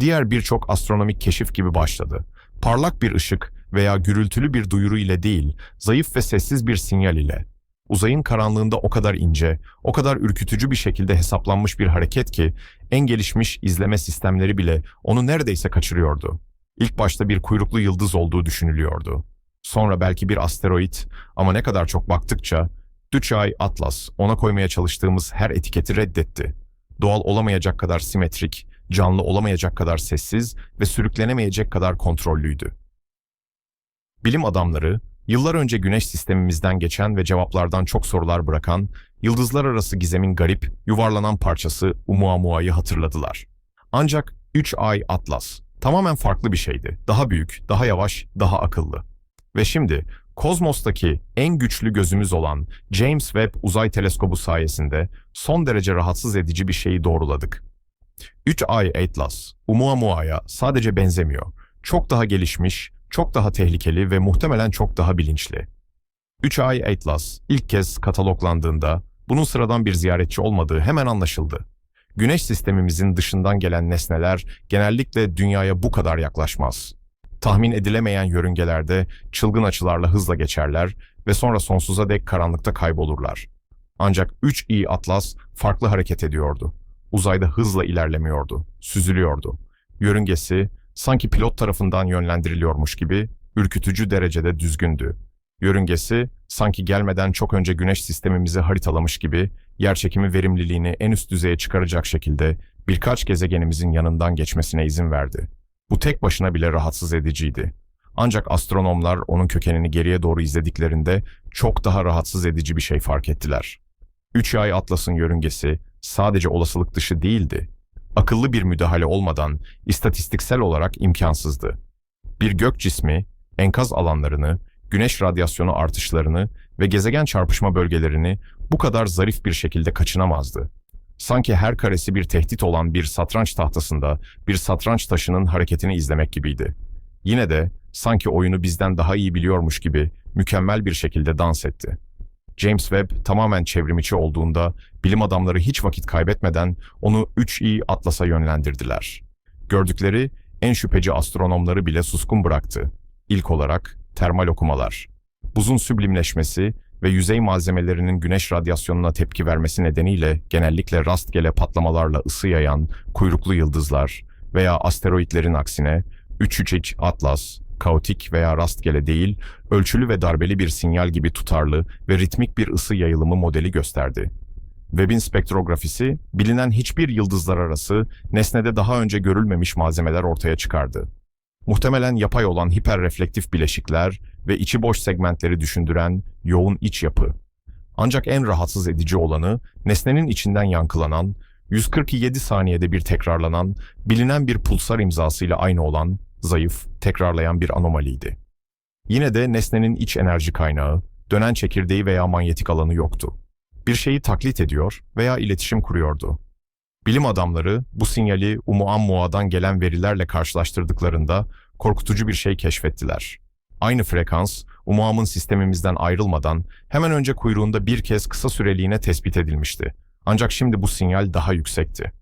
diğer birçok astronomik keşif gibi başladı. Parlak bir ışık veya gürültülü bir duyuru ile değil, zayıf ve sessiz bir sinyal ile. Uzayın karanlığında o kadar ince, o kadar ürkütücü bir şekilde hesaplanmış bir hareket ki en gelişmiş izleme sistemleri bile onu neredeyse kaçırıyordu. İlk başta bir kuyruklu yıldız olduğu düşünülüyordu. Sonra belki bir asteroid ama ne kadar çok baktıkça Düçay Atlas ona koymaya çalıştığımız her etiketi reddetti. Doğal olamayacak kadar simetrik, canlı olamayacak kadar sessiz ve sürüklenemeyecek kadar kontrollüydü. Bilim adamları, yıllar önce güneş sistemimizden geçen ve cevaplardan çok sorular bırakan, yıldızlar arası gizemin garip, yuvarlanan parçası Oumuamua'yı hatırladılar. Ancak 3 ay Atlas tamamen farklı bir şeydi. Daha büyük, daha yavaş, daha akıllı. Ve şimdi kozmostaki en güçlü gözümüz olan James Webb Uzay Teleskobu sayesinde son derece rahatsız edici bir şeyi doğruladık. 3 ay Atlas, Oumuamua'ya sadece benzemiyor. Çok daha gelişmiş, çok daha tehlikeli ve muhtemelen çok daha bilinçli. 3 ay Atlas ilk kez kataloglandığında bunun sıradan bir ziyaretçi olmadığı hemen anlaşıldı. Güneş sistemimizin dışından gelen nesneler genellikle dünyaya bu kadar yaklaşmaz. Tahmin edilemeyen yörüngelerde çılgın açılarla hızla geçerler ve sonra sonsuza dek karanlıkta kaybolurlar. Ancak 3i Atlas farklı hareket ediyordu. Uzayda hızla ilerlemiyordu, süzülüyordu. Yörüngesi sanki pilot tarafından yönlendiriliyormuş gibi ürkütücü derecede düzgündü. Yörüngesi sanki gelmeden çok önce güneş sistemimizi haritalamış gibi yerçekimi verimliliğini en üst düzeye çıkaracak şekilde birkaç gezegenimizin yanından geçmesine izin verdi. Bu tek başına bile rahatsız ediciydi. Ancak astronomlar onun kökenini geriye doğru izlediklerinde çok daha rahatsız edici bir şey fark ettiler. Üç ay Atlas'ın yörüngesi sadece olasılık dışı değildi. Akıllı bir müdahale olmadan istatistiksel olarak imkansızdı. Bir gök cismi, enkaz alanlarını, güneş radyasyonu artışlarını ve gezegen çarpışma bölgelerini bu kadar zarif bir şekilde kaçınamazdı. Sanki her karesi bir tehdit olan bir satranç tahtasında bir satranç taşının hareketini izlemek gibiydi. Yine de sanki oyunu bizden daha iyi biliyormuş gibi mükemmel bir şekilde dans etti. James Webb tamamen çevrimiçi olduğunda bilim adamları hiç vakit kaybetmeden onu 3i Atlas'a yönlendirdiler. Gördükleri en şüpheci astronomları bile suskun bıraktı. İlk olarak termal okumalar. Buzun süblimleşmesi ve yüzey malzemelerinin güneş radyasyonuna tepki vermesi nedeniyle genellikle rastgele patlamalarla ısı yayan kuyruklu yıldızlar veya asteroitlerin aksine 3 Atlas, kaotik veya rastgele değil, ölçülü ve darbeli bir sinyal gibi tutarlı ve ritmik bir ısı yayılımı modeli gösterdi. Webb'in spektrografisi, bilinen hiçbir yıldızlar arası nesnede daha önce görülmemiş malzemeler ortaya çıkardı. Muhtemelen yapay olan hiperreflektif bileşikler ve içi boş segmentleri düşündüren yoğun iç yapı. Ancak en rahatsız edici olanı nesnenin içinden yankılanan, 147 saniyede bir tekrarlanan, bilinen bir pulsar imzasıyla aynı olan, zayıf, tekrarlayan bir anomaliydi. Yine de nesnenin iç enerji kaynağı, dönen çekirdeği veya manyetik alanı yoktu. Bir şeyi taklit ediyor veya iletişim kuruyordu. Bilim adamları bu sinyali Umuammua'dan gelen verilerle karşılaştırdıklarında korkutucu bir şey keşfettiler. Aynı frekans, Umuam'ın sistemimizden ayrılmadan hemen önce kuyruğunda bir kez kısa süreliğine tespit edilmişti. Ancak şimdi bu sinyal daha yüksekti.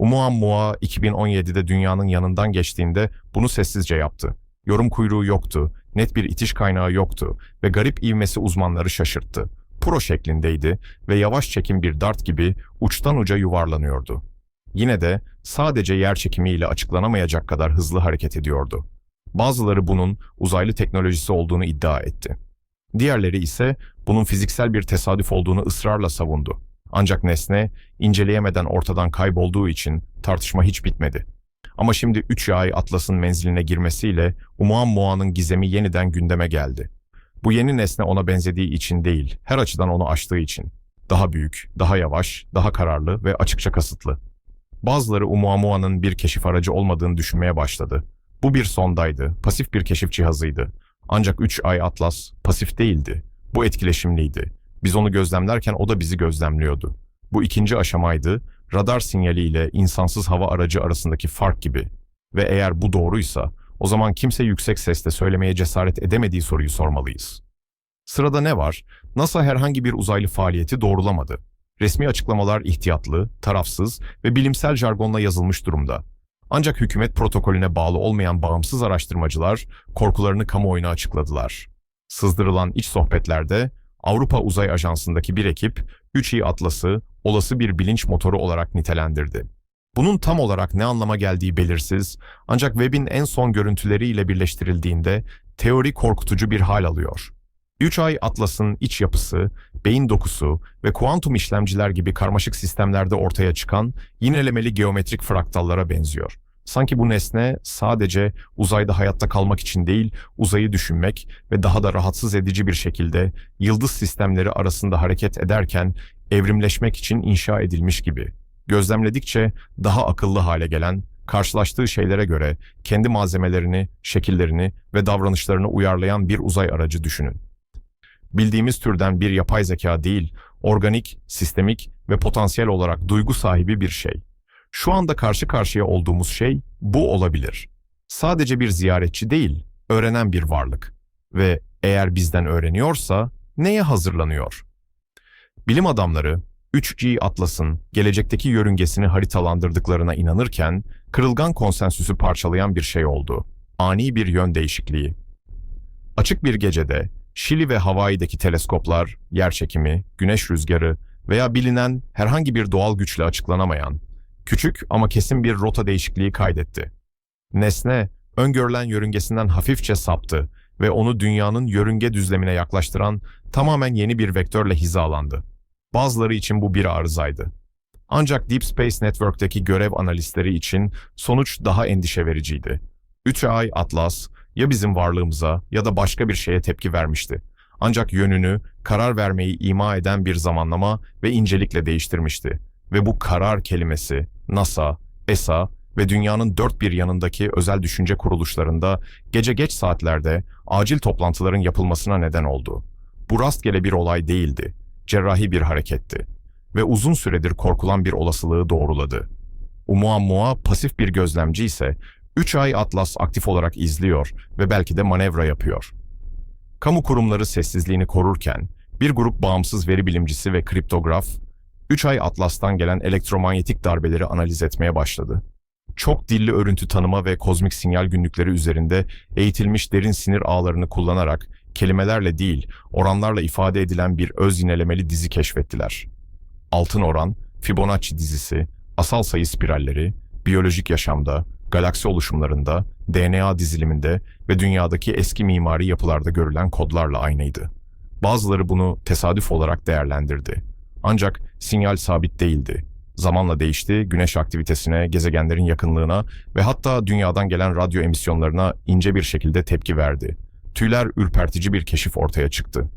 Umuamua 2017'de dünyanın yanından geçtiğinde bunu sessizce yaptı. Yorum kuyruğu yoktu, net bir itiş kaynağı yoktu ve garip ivmesi uzmanları şaşırttı. Pro şeklindeydi ve yavaş çekim bir dart gibi uçtan uca yuvarlanıyordu. Yine de sadece yer çekimiyle açıklanamayacak kadar hızlı hareket ediyordu. Bazıları bunun uzaylı teknolojisi olduğunu iddia etti. Diğerleri ise bunun fiziksel bir tesadüf olduğunu ısrarla savundu. Ancak nesne inceleyemeden ortadan kaybolduğu için tartışma hiç bitmedi. Ama şimdi 3 ay Atlas'ın menziline girmesiyle Umuammua'nın gizemi yeniden gündeme geldi. Bu yeni nesne ona benzediği için değil, her açıdan onu aştığı için. Daha büyük, daha yavaş, daha kararlı ve açıkça kasıtlı. Bazıları Umuamua'nın bir keşif aracı olmadığını düşünmeye başladı. Bu bir sondaydı, pasif bir keşif cihazıydı. Ancak 3 ay Atlas pasif değildi. Bu etkileşimliydi. Biz onu gözlemlerken o da bizi gözlemliyordu. Bu ikinci aşamaydı, radar sinyaliyle insansız hava aracı arasındaki fark gibi. Ve eğer bu doğruysa, o zaman kimse yüksek sesle söylemeye cesaret edemediği soruyu sormalıyız. Sırada ne var? NASA herhangi bir uzaylı faaliyeti doğrulamadı. Resmi açıklamalar ihtiyatlı, tarafsız ve bilimsel jargonla yazılmış durumda. Ancak hükümet protokolüne bağlı olmayan bağımsız araştırmacılar korkularını kamuoyuna açıkladılar. Sızdırılan iç sohbetlerde Avrupa Uzay Ajansı'ndaki bir ekip 3i Atlas'ı olası bir bilinç motoru olarak nitelendirdi. Bunun tam olarak ne anlama geldiği belirsiz ancak Webb'in en son görüntüleriyle birleştirildiğinde teori korkutucu bir hal alıyor. 3 ay Atlas'ın iç yapısı, beyin dokusu ve kuantum işlemciler gibi karmaşık sistemlerde ortaya çıkan yinelemeli geometrik fraktallara benziyor. Sanki bu nesne sadece uzayda hayatta kalmak için değil, uzayı düşünmek ve daha da rahatsız edici bir şekilde yıldız sistemleri arasında hareket ederken evrimleşmek için inşa edilmiş gibi. Gözlemledikçe daha akıllı hale gelen, karşılaştığı şeylere göre kendi malzemelerini, şekillerini ve davranışlarını uyarlayan bir uzay aracı düşünün. Bildiğimiz türden bir yapay zeka değil, organik, sistemik ve potansiyel olarak duygu sahibi bir şey. Şu anda karşı karşıya olduğumuz şey bu olabilir. Sadece bir ziyaretçi değil, öğrenen bir varlık. Ve eğer bizden öğreniyorsa neye hazırlanıyor? Bilim adamları 3G Atlas'ın gelecekteki yörüngesini haritalandırdıklarına inanırken kırılgan konsensüsü parçalayan bir şey oldu. Ani bir yön değişikliği. Açık bir gecede Şili ve Hawaii'deki teleskoplar, yer çekimi, güneş rüzgarı veya bilinen herhangi bir doğal güçle açıklanamayan, küçük ama kesin bir rota değişikliği kaydetti. Nesne, öngörülen yörüngesinden hafifçe saptı ve onu dünyanın yörünge düzlemine yaklaştıran tamamen yeni bir vektörle hizalandı. Bazıları için bu bir arızaydı. Ancak Deep Space Network'teki görev analistleri için sonuç daha endişe vericiydi. 3 ay Atlas, ya bizim varlığımıza ya da başka bir şeye tepki vermişti. Ancak yönünü, karar vermeyi ima eden bir zamanlama ve incelikle değiştirmişti. Ve bu karar kelimesi NASA, ESA ve dünyanın dört bir yanındaki özel düşünce kuruluşlarında gece geç saatlerde acil toplantıların yapılmasına neden oldu. Bu rastgele bir olay değildi, cerrahi bir hareketti ve uzun süredir korkulan bir olasılığı doğruladı. Umuamua pasif bir gözlemci ise 3 ay Atlas aktif olarak izliyor ve belki de manevra yapıyor. Kamu kurumları sessizliğini korurken bir grup bağımsız veri bilimcisi ve kriptograf 3 ay Atlas'tan gelen elektromanyetik darbeleri analiz etmeye başladı. Çok dilli örüntü tanıma ve kozmik sinyal günlükleri üzerinde eğitilmiş derin sinir ağlarını kullanarak kelimelerle değil, oranlarla ifade edilen bir öz yinelemeli dizi keşfettiler. Altın oran, Fibonacci dizisi, asal sayı spiralleri, biyolojik yaşamda, galaksi oluşumlarında, DNA diziliminde ve dünyadaki eski mimari yapılarda görülen kodlarla aynıydı. Bazıları bunu tesadüf olarak değerlendirdi. Ancak sinyal sabit değildi. Zamanla değişti, güneş aktivitesine, gezegenlerin yakınlığına ve hatta dünyadan gelen radyo emisyonlarına ince bir şekilde tepki verdi. Tüyler ürpertici bir keşif ortaya çıktı.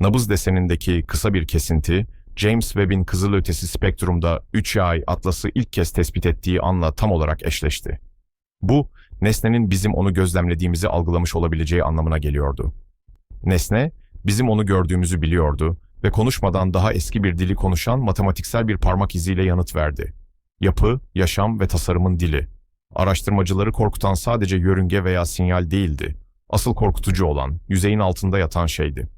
Nabız desenindeki kısa bir kesinti, James Webb'in kızılötesi spektrumda 3 ay atlası ilk kez tespit ettiği anla tam olarak eşleşti. Bu, nesnenin bizim onu gözlemlediğimizi algılamış olabileceği anlamına geliyordu. Nesne, bizim onu gördüğümüzü biliyordu ve konuşmadan daha eski bir dili konuşan matematiksel bir parmak iziyle yanıt verdi. Yapı, yaşam ve tasarımın dili. Araştırmacıları korkutan sadece yörünge veya sinyal değildi. Asıl korkutucu olan, yüzeyin altında yatan şeydi.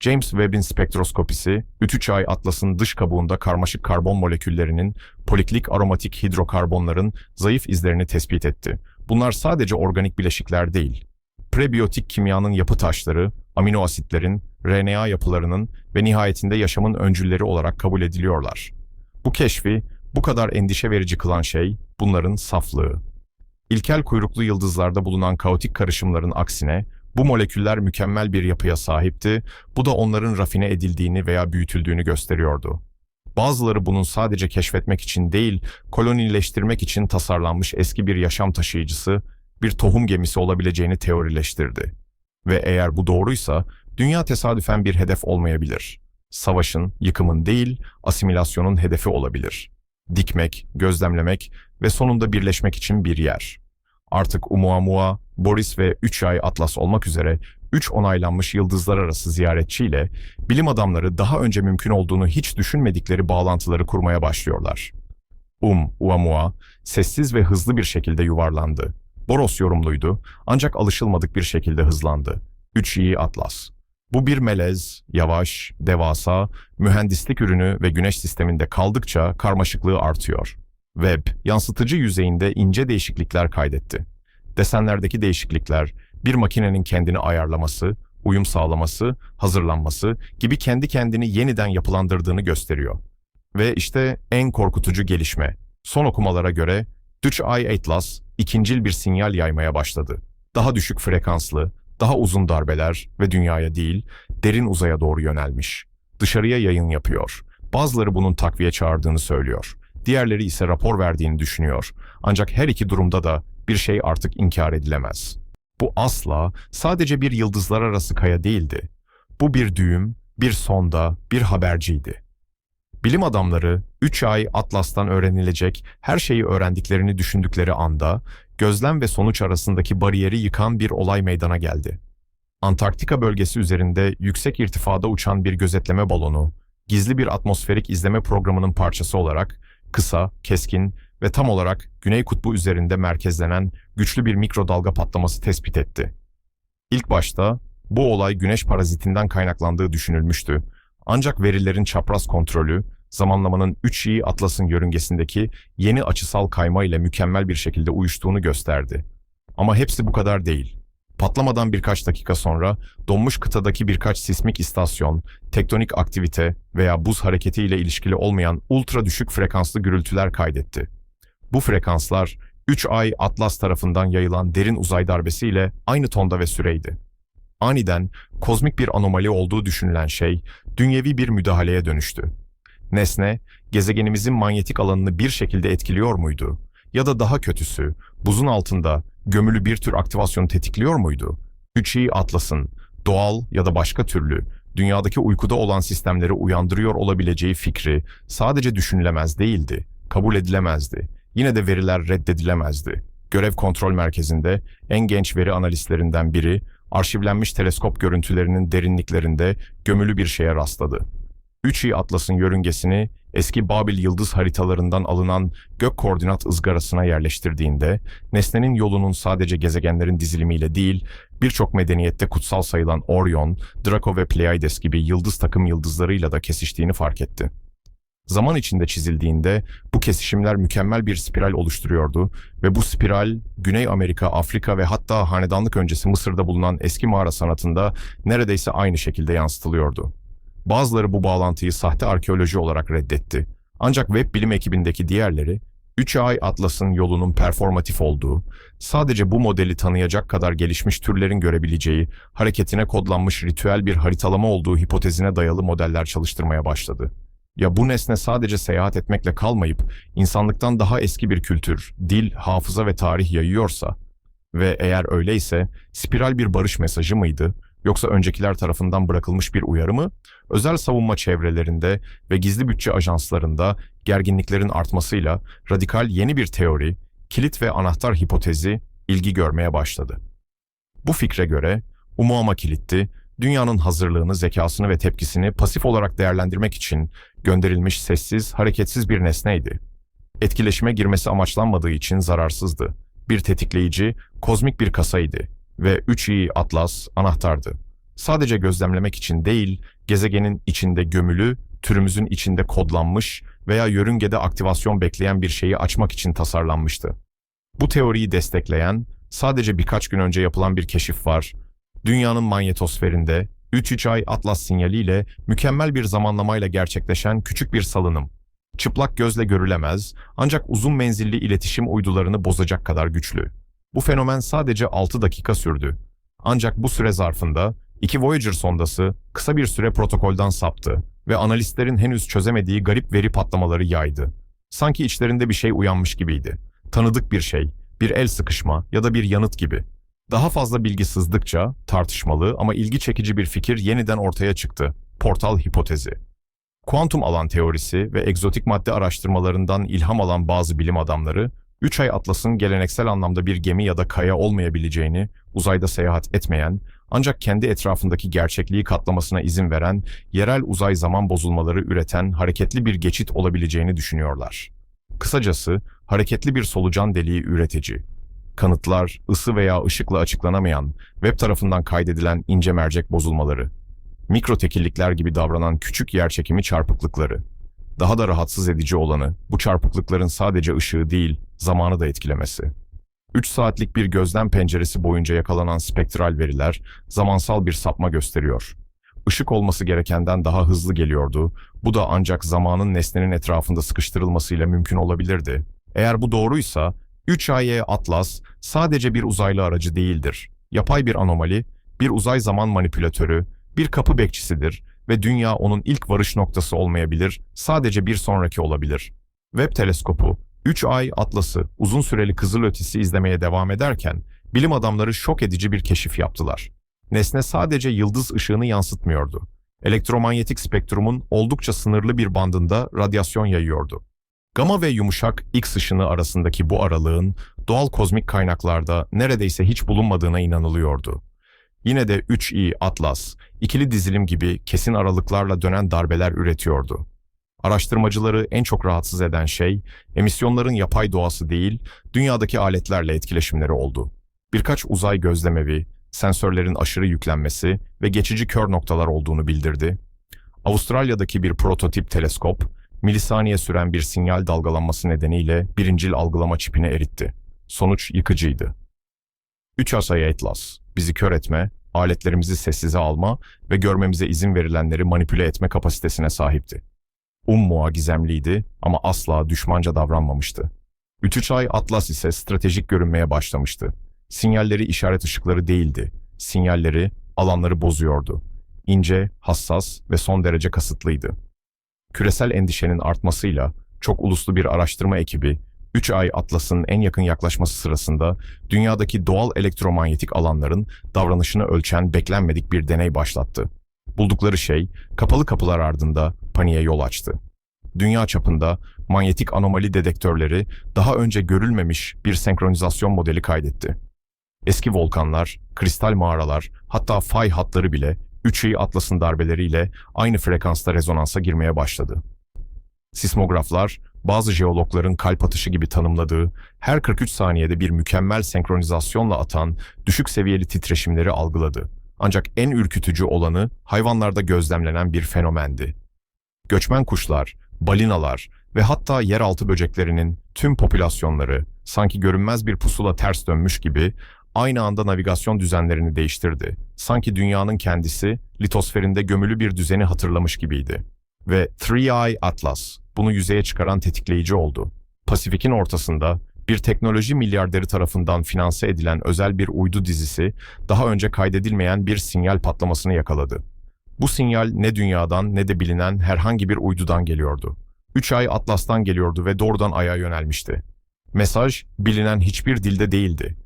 James Webb'in spektroskopisi, ütü çay atlasın dış kabuğunda karmaşık karbon moleküllerinin, poliklik aromatik hidrokarbonların zayıf izlerini tespit etti. Bunlar sadece organik bileşikler değil. Prebiyotik kimyanın yapı taşları, amino asitlerin, RNA yapılarının ve nihayetinde yaşamın öncülleri olarak kabul ediliyorlar. Bu keşfi bu kadar endişe verici kılan şey bunların saflığı. İlkel kuyruklu yıldızlarda bulunan kaotik karışımların aksine bu moleküller mükemmel bir yapıya sahipti, bu da onların rafine edildiğini veya büyütüldüğünü gösteriyordu. Bazıları bunun sadece keşfetmek için değil, kolonileştirmek için tasarlanmış eski bir yaşam taşıyıcısı, bir tohum gemisi olabileceğini teorileştirdi. Ve eğer bu doğruysa, dünya tesadüfen bir hedef olmayabilir. Savaşın, yıkımın değil, asimilasyonun hedefi olabilir. Dikmek, gözlemlemek ve sonunda birleşmek için bir yer. Artık Umuamua, Boris ve 3 ay Atlas olmak üzere 3 onaylanmış yıldızlar arası ziyaretçiyle bilim adamları daha önce mümkün olduğunu hiç düşünmedikleri bağlantıları kurmaya başlıyorlar. Um, Uamua, sessiz ve hızlı bir şekilde yuvarlandı. Boros yorumluydu ancak alışılmadık bir şekilde hızlandı. 3 iyi Atlas. Bu bir melez, yavaş, devasa, mühendislik ürünü ve güneş sisteminde kaldıkça karmaşıklığı artıyor. Webb, yansıtıcı yüzeyinde ince değişiklikler kaydetti. Desenlerdeki değişiklikler, bir makinenin kendini ayarlaması, uyum sağlaması, hazırlanması gibi kendi kendini yeniden yapılandırdığını gösteriyor. Ve işte en korkutucu gelişme. Son okumalara göre Dutch Eye Atlas ikincil bir sinyal yaymaya başladı. Daha düşük frekanslı, daha uzun darbeler ve dünyaya değil, derin uzaya doğru yönelmiş. Dışarıya yayın yapıyor. Bazıları bunun takviye çağırdığını söylüyor. Diğerleri ise rapor verdiğini düşünüyor. Ancak her iki durumda da bir şey artık inkar edilemez. Bu asla sadece bir yıldızlar arası kaya değildi. Bu bir düğüm, bir sonda, bir haberciydi. Bilim adamları 3 ay Atlas'tan öğrenilecek her şeyi öğrendiklerini düşündükleri anda gözlem ve sonuç arasındaki bariyeri yıkan bir olay meydana geldi. Antarktika bölgesi üzerinde yüksek irtifada uçan bir gözetleme balonu, gizli bir atmosferik izleme programının parçası olarak kısa, keskin ve tam olarak Güney Kutbu üzerinde merkezlenen güçlü bir mikrodalga patlaması tespit etti. İlk başta bu olay güneş parazitinden kaynaklandığı düşünülmüştü. Ancak verilerin çapraz kontrolü, zamanlamanın 3 iyi Atlas'ın yörüngesindeki yeni açısal kayma ile mükemmel bir şekilde uyuştuğunu gösterdi. Ama hepsi bu kadar değil. Patlamadan birkaç dakika sonra donmuş kıtadaki birkaç sismik istasyon, tektonik aktivite veya buz hareketi ile ilişkili olmayan ultra düşük frekanslı gürültüler kaydetti. Bu frekanslar 3 ay Atlas tarafından yayılan derin uzay darbesiyle aynı tonda ve süreydi. Aniden kozmik bir anomali olduğu düşünülen şey dünyevi bir müdahaleye dönüştü. Nesne, gezegenimizin manyetik alanını bir şekilde etkiliyor muydu? Ya da daha kötüsü, buzun altında gömülü bir tür aktivasyonu tetikliyor muydu? Üçi Atlas'ın doğal ya da başka türlü dünyadaki uykuda olan sistemleri uyandırıyor olabileceği fikri sadece düşünülemez değildi, kabul edilemezdi. Yine de veriler reddedilemezdi. Görev kontrol merkezinde en genç veri analistlerinden biri arşivlenmiş teleskop görüntülerinin derinliklerinde gömülü bir şeye rastladı. 3i Atlas'ın yörüngesini eski Babil yıldız haritalarından alınan gök koordinat ızgarasına yerleştirdiğinde, nesnenin yolunun sadece gezegenlerin dizilimiyle değil, birçok medeniyette kutsal sayılan Orion, Draco ve Pleiades gibi yıldız takım yıldızlarıyla da kesiştiğini fark etti. Zaman içinde çizildiğinde bu kesişimler mükemmel bir spiral oluşturuyordu ve bu spiral Güney Amerika, Afrika ve hatta hanedanlık öncesi Mısır'da bulunan eski mağara sanatında neredeyse aynı şekilde yansıtılıyordu. Bazıları bu bağlantıyı sahte arkeoloji olarak reddetti. Ancak web bilim ekibindeki diğerleri, 3 ay Atlas'ın yolunun performatif olduğu, sadece bu modeli tanıyacak kadar gelişmiş türlerin görebileceği, hareketine kodlanmış ritüel bir haritalama olduğu hipotezine dayalı modeller çalıştırmaya başladı. Ya bu nesne sadece seyahat etmekle kalmayıp insanlıktan daha eski bir kültür, dil, hafıza ve tarih yayıyorsa ve eğer öyleyse spiral bir barış mesajı mıydı yoksa öncekiler tarafından bırakılmış bir uyarı mı? Özel savunma çevrelerinde ve gizli bütçe ajanslarında gerginliklerin artmasıyla radikal yeni bir teori, kilit ve anahtar hipotezi ilgi görmeye başladı. Bu fikre göre Umuama kilitti, dünyanın hazırlığını, zekasını ve tepkisini pasif olarak değerlendirmek için gönderilmiş sessiz, hareketsiz bir nesneydi. Etkileşime girmesi amaçlanmadığı için zararsızdı. Bir tetikleyici, kozmik bir kasaydı ve 3i Atlas anahtardı. Sadece gözlemlemek için değil, gezegenin içinde gömülü, türümüzün içinde kodlanmış veya yörüngede aktivasyon bekleyen bir şeyi açmak için tasarlanmıştı. Bu teoriyi destekleyen sadece birkaç gün önce yapılan bir keşif var. Dünyanın manyetosferinde 3-3 ay Atlas sinyaliyle mükemmel bir zamanlamayla gerçekleşen küçük bir salınım. Çıplak gözle görülemez ancak uzun menzilli iletişim uydularını bozacak kadar güçlü. Bu fenomen sadece 6 dakika sürdü. Ancak bu süre zarfında iki Voyager sondası kısa bir süre protokoldan saptı ve analistlerin henüz çözemediği garip veri patlamaları yaydı. Sanki içlerinde bir şey uyanmış gibiydi. Tanıdık bir şey, bir el sıkışma ya da bir yanıt gibi. Daha fazla bilgi sızdıkça tartışmalı ama ilgi çekici bir fikir yeniden ortaya çıktı. Portal hipotezi. Kuantum alan teorisi ve egzotik madde araştırmalarından ilham alan bazı bilim adamları, 3 ay atlasın geleneksel anlamda bir gemi ya da kaya olmayabileceğini, uzayda seyahat etmeyen, ancak kendi etrafındaki gerçekliği katlamasına izin veren, yerel uzay zaman bozulmaları üreten hareketli bir geçit olabileceğini düşünüyorlar. Kısacası, hareketli bir solucan deliği üretici. Kanıtlar, ısı veya ışıkla açıklanamayan, web tarafından kaydedilen ince mercek bozulmaları, mikro tekillikler gibi davranan küçük yerçekimi çarpıklıkları, daha da rahatsız edici olanı bu çarpıklıkların sadece ışığı değil, zamanı da etkilemesi. 3 saatlik bir gözlem penceresi boyunca yakalanan spektral veriler zamansal bir sapma gösteriyor. Işık olması gerekenden daha hızlı geliyordu. Bu da ancak zamanın nesnenin etrafında sıkıştırılmasıyla mümkün olabilirdi. Eğer bu doğruysa 3AY Atlas sadece bir uzaylı aracı değildir. Yapay bir anomali, bir uzay zaman manipülatörü, bir kapı bekçisidir ve dünya onun ilk varış noktası olmayabilir, sadece bir sonraki olabilir. Webb teleskopu 3 ay Atlas'ı uzun süreli kızılötesi izlemeye devam ederken bilim adamları şok edici bir keşif yaptılar. Nesne sadece yıldız ışığını yansıtmıyordu. Elektromanyetik spektrumun oldukça sınırlı bir bandında radyasyon yayıyordu. Gama ve yumuşak X ışını arasındaki bu aralığın doğal kozmik kaynaklarda neredeyse hiç bulunmadığına inanılıyordu. Yine de 3i Atlas, ikili dizilim gibi kesin aralıklarla dönen darbeler üretiyordu. Araştırmacıları en çok rahatsız eden şey, emisyonların yapay doğası değil, dünyadaki aletlerle etkileşimleri oldu. Birkaç uzay gözlemevi, sensörlerin aşırı yüklenmesi ve geçici kör noktalar olduğunu bildirdi. Avustralya'daki bir prototip teleskop, milisaniye süren bir sinyal dalgalanması nedeniyle birincil algılama çipini eritti. Sonuç yıkıcıydı. 3 Asaya Atlas, bizi kör etme, aletlerimizi sessize alma ve görmemize izin verilenleri manipüle etme kapasitesine sahipti. Ummuğa gizemliydi ama asla düşmanca davranmamıştı. Ütüçay Atlas ise stratejik görünmeye başlamıştı. Sinyalleri işaret ışıkları değildi. Sinyalleri, alanları bozuyordu. İnce, hassas ve son derece kasıtlıydı. Küresel endişenin artmasıyla çok uluslu bir araştırma ekibi 3 ay Atlas'ın en yakın yaklaşması sırasında dünyadaki doğal elektromanyetik alanların davranışını ölçen beklenmedik bir deney başlattı. Buldukları şey kapalı kapılar ardında paniğe yol açtı. Dünya çapında manyetik anomali dedektörleri daha önce görülmemiş bir senkronizasyon modeli kaydetti. Eski volkanlar, kristal mağaralar, hatta fay hatları bile 3i Atlas'ın darbeleriyle aynı frekansta rezonansa girmeye başladı. Sismograflar, bazı jeologların kalp atışı gibi tanımladığı, her 43 saniyede bir mükemmel senkronizasyonla atan düşük seviyeli titreşimleri algıladı. Ancak en ürkütücü olanı hayvanlarda gözlemlenen bir fenomendi. Göçmen kuşlar, balinalar ve hatta yeraltı böceklerinin tüm popülasyonları sanki görünmez bir pusula ters dönmüş gibi aynı anda navigasyon düzenlerini değiştirdi. Sanki dünyanın kendisi litosferinde gömülü bir düzeni hatırlamış gibiydi. Ve Three Eye Atlas bunu yüzeye çıkaran tetikleyici oldu. Pasifik'in ortasında bir teknoloji milyarderi tarafından finanse edilen özel bir uydu dizisi daha önce kaydedilmeyen bir sinyal patlamasını yakaladı. Bu sinyal ne dünyadan ne de bilinen herhangi bir uydudan geliyordu. Üç ay Atlas'tan geliyordu ve doğrudan Ay'a yönelmişti. Mesaj bilinen hiçbir dilde değildi.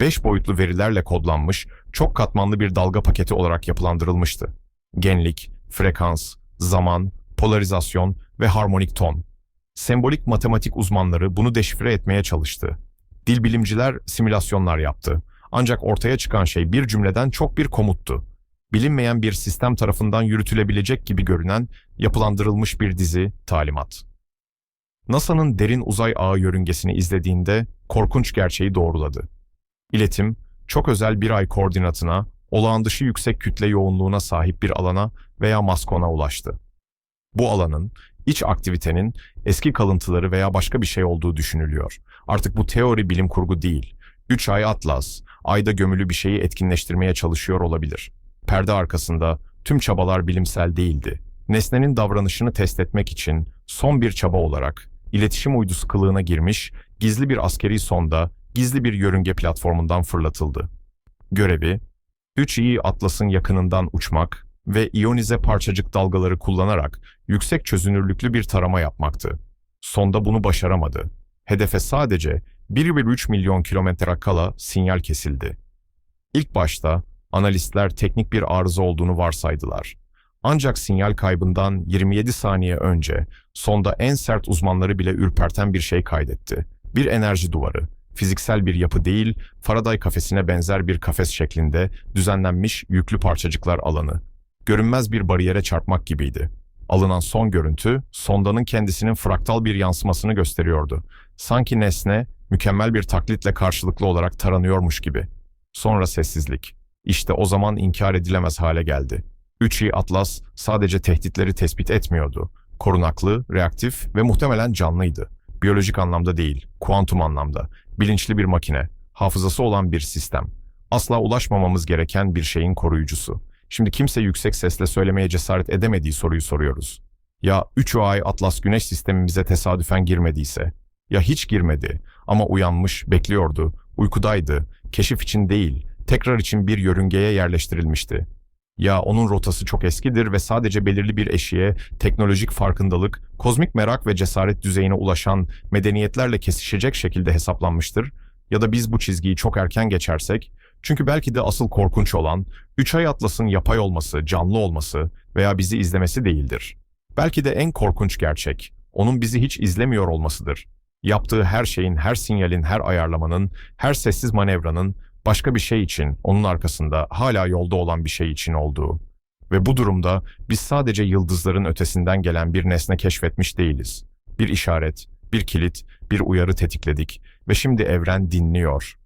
Beş boyutlu verilerle kodlanmış, çok katmanlı bir dalga paketi olarak yapılandırılmıştı. Genlik, frekans, zaman, polarizasyon ve harmonik ton. Sembolik matematik uzmanları bunu deşifre etmeye çalıştı. Dil bilimciler simülasyonlar yaptı. Ancak ortaya çıkan şey bir cümleden çok bir komuttu. Bilinmeyen bir sistem tarafından yürütülebilecek gibi görünen yapılandırılmış bir dizi talimat. NASA'nın derin uzay ağı yörüngesini izlediğinde korkunç gerçeği doğruladı. İletim, çok özel bir ay koordinatına, olağan dışı yüksek kütle yoğunluğuna sahip bir alana veya maskona ulaştı. Bu alanın, iç aktivitenin eski kalıntıları veya başka bir şey olduğu düşünülüyor. Artık bu teori bilim kurgu değil. 3 ay Atlas, ayda gömülü bir şeyi etkinleştirmeye çalışıyor olabilir. Perde arkasında tüm çabalar bilimsel değildi. Nesnenin davranışını test etmek için son bir çaba olarak iletişim uydusu kılığına girmiş, gizli bir askeri sonda gizli bir yörünge platformundan fırlatıldı. Görevi, 3i Atlas'ın yakınından uçmak ve iyonize parçacık dalgaları kullanarak yüksek çözünürlüklü bir tarama yapmaktı. Sonda bunu başaramadı. Hedefe sadece 1,3 milyon kilometre kala sinyal kesildi. İlk başta analistler teknik bir arıza olduğunu varsaydılar. Ancak sinyal kaybından 27 saniye önce sonda en sert uzmanları bile ürperten bir şey kaydetti. Bir enerji duvarı. Fiziksel bir yapı değil, Faraday kafesine benzer bir kafes şeklinde düzenlenmiş yüklü parçacıklar alanı. Görünmez bir bariyere çarpmak gibiydi. Alınan son görüntü, sondanın kendisinin fraktal bir yansımasını gösteriyordu. Sanki nesne, mükemmel bir taklitle karşılıklı olarak taranıyormuş gibi. Sonra sessizlik. İşte o zaman inkar edilemez hale geldi. 3i Atlas sadece tehditleri tespit etmiyordu. Korunaklı, reaktif ve muhtemelen canlıydı. Biyolojik anlamda değil, kuantum anlamda. Bilinçli bir makine, hafızası olan bir sistem. Asla ulaşmamamız gereken bir şeyin koruyucusu. Şimdi kimse yüksek sesle söylemeye cesaret edemediği soruyu soruyoruz. Ya 3 ay Atlas Güneş sistemimize tesadüfen girmediyse? Ya hiç girmedi ama uyanmış, bekliyordu, uykudaydı, keşif için değil, tekrar için bir yörüngeye yerleştirilmişti. Ya onun rotası çok eskidir ve sadece belirli bir eşiğe teknolojik farkındalık, kozmik merak ve cesaret düzeyine ulaşan medeniyetlerle kesişecek şekilde hesaplanmıştır. Ya da biz bu çizgiyi çok erken geçersek, çünkü belki de asıl korkunç olan, üç ay atlasın yapay olması, canlı olması veya bizi izlemesi değildir. Belki de en korkunç gerçek, onun bizi hiç izlemiyor olmasıdır. Yaptığı her şeyin, her sinyalin, her ayarlamanın, her sessiz manevranın başka bir şey için, onun arkasında hala yolda olan bir şey için olduğu. Ve bu durumda biz sadece yıldızların ötesinden gelen bir nesne keşfetmiş değiliz. Bir işaret, bir kilit, bir uyarı tetikledik ve şimdi evren dinliyor.